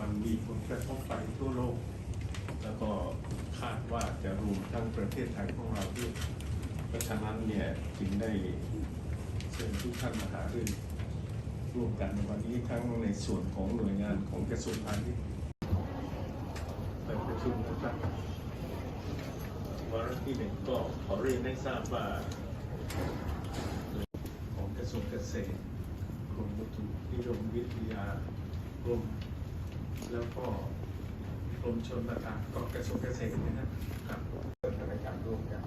มันมีผลกระทบไปทั่วโลก แล้วก็คาดว่าจะรวมทั้งประเทศไทยของเราด้วยเพราะฉะนั้นเนี่ยจึงได้เชิญทุกท่านมาหารือร่วมกันในวันนี้ทั้งในส่วนของหน่วยงานของกระทรวงพาณิชย์ไปประชุมนะครับวาระที่หนึ่งก็ขอเรียนให้ทราบว่าของกระทรวงเกษตรกรมอุตุนิยมวิทยากรม แล้วก็กรมชนประทานก็กระทรวงเกษตรนะครับสถานการณ์ร่วมกัน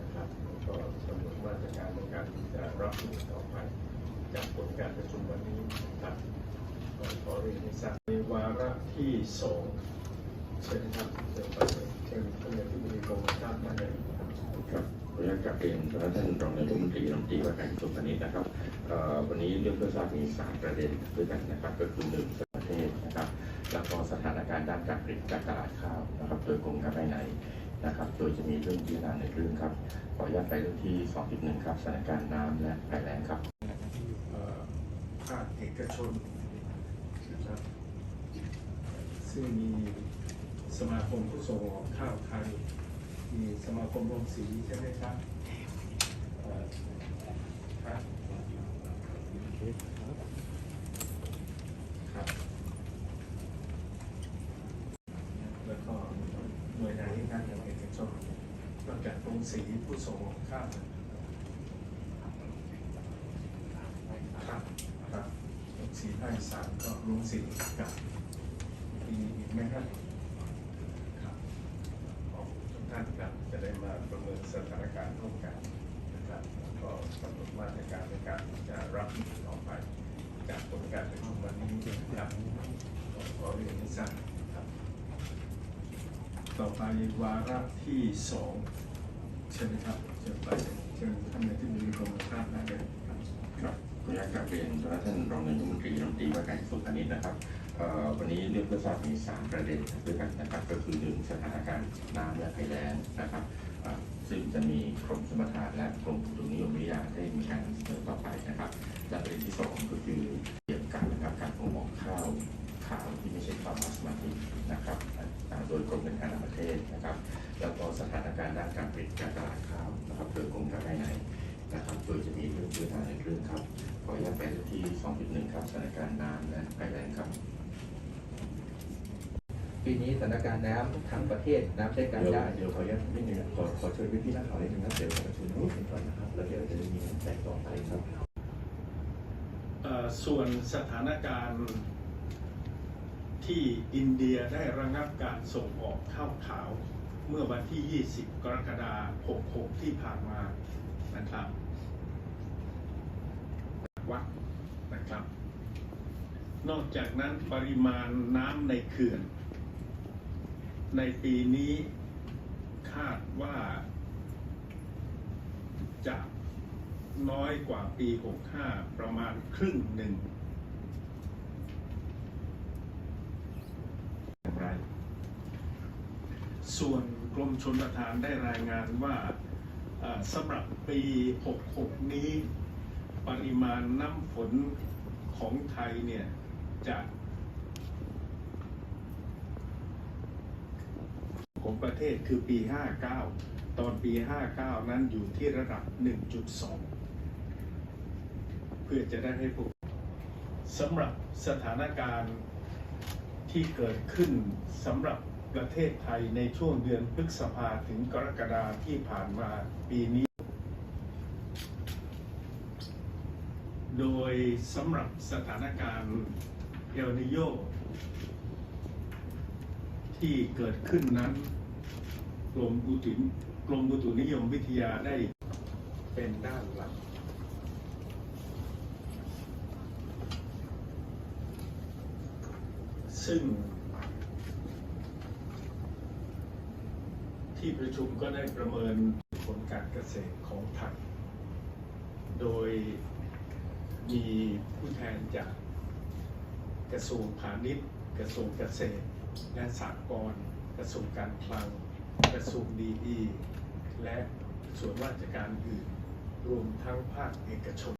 นะครับก็กำหนดมาตรการในการที่จะรับมือต่อไปจากผลการประชุมวันนี้นะครับก็ขอเรียนให้ทราบในวาระที่สองเชิญครับเชิญไปเชิญท่านนายที่บดีกรมการค้ามาเลยครับขออนุญาตกลับเรียนท่านรองนายกรัฐมนตรีรัฐมนตรีว่าการกระทรวงพาณิชย์นะครับวันนี้เรื่องเพื่อทราบมีสามประเด็นด้วยกันนะครับก็คือหนึ่งประเทศนะครับ แล้วก็สถานการณ์ด้านการผลิตจากตลาดข้าวนะครับ โดยกรมการภายในนะครับ โดยจะมีเรื่องที่นานในเรื่องครับ ขออนุญาตไปเรื่องที่ 2.1 ครับสถานการณ์น้ำและภัยแล้งครับภาคเอกชนนะครับซึ่งมีสมาคมผู้ส่งออกข้าวไทยมีสมาคมโรงสีใช่ไหมครับเอ่อครับครับ แล้วก็หน่วยงานที่การอย่างเอกชนนอก จากโรงสีผู้ส่งข้าวครับครับโรงสีภาคอีสานก็โรงสีกับมีอีกไหมครับครับขอบคุณทุกท่านครับจะได้มาประเมินสถานการณ์ร่วมกันนะครับแล้วก็กำหนดมาตรการในการจะรับมือต่อไป จากผลการประชุมวันนี้ครับขอเรียนให้ทราบต่อไปวาระที่สอง เชิญครับเชิญไปเชิญท่านในที่มีกรมทรค้าได้เลยครับครับขออนุญาตกลับเรียนท่านรองนายกรัฐมนตรีรัฐมนตรีว่าการกระทรวงพาณิชย์นะครับวันนี้เรื่องประสาทราบมีสามประเด็นด้วยกันนะครับ ก็คือหนึ่งสถานการณ์น้ำและภัยแล้งนะครับซึ่งจะมีกรมสมรทานและ ยกรมการค้าต่างประเทศนะครับแล้วก็สถานการณ์ด้านการผลิตการตลาดข้าวนะครับโดยกรมการภายในนะครับโดยจะมีเรื่องพื้นฐานในเรื่องครับขออนุญาตไปที่2.1ครับสถานการณ์น้ำและภัยแล้งครับปีนี้สถานการณ์น้ำทั้งประเทศน้ำใช้การเดี๋ยวได้เดี๋ยวขออนุญาตนิดนึงขอขอเชิญพี่ๆนักข่าวนิดนึงนะเดี๋ยวขอประชุมนิดนึงก่อนนะครับแล้วเดี๋ยวจะมีแตกต่อไปครับเอ่อส่วนสถานการณ์ ที่อินเดียได้ระงับการส่งออกข้าวขาว เมื่อวันที่ 20 กรกฎาคม 66 ที่ผ่านมานะครับวัดนะครับ นอกจากนั้นปริมาณน้ำในเขื่อน ในปีนี้คาดว่าจะน้อยกว่าปี 65 ประมาณครึ่งหนึ่ง ส่วนกรมชนประทานได้รายงานว่าสำหรับปี 66 นี้ ปริมาณน้ำฝนของไทยเนี่ยจะของประเทศคือปี 59 ตอนปี 59 นั้นอยู่ที่ระดับ 1.2 เพื่อจะได้ให้พวกสำหรับสถานการณ์ที่เกิดขึ้นสำหรับ ประเทศไทยในช่วงเดือนพฤษภาถึงกรกฎาที่ผ่านมาปีนี้ โดยสำหรับสถานการณ์เอลนิโยที่เกิดขึ้นนั้นกรมอุตุกรมอุตุนิยมวิทยาได้เป็นด้านหลัก ซึ่ง ที่ประชุมก็ได้ประเมินผลการเกษตรของไทย โดยมีผู้แทนจากกระทรวงพาณิชย์ กระทรวงเกษตร และสหกรณ์กระทรวงการคลัง กระทรวงดีอีและส่วนราชการอื่น รวมทั้งภาคเอกชน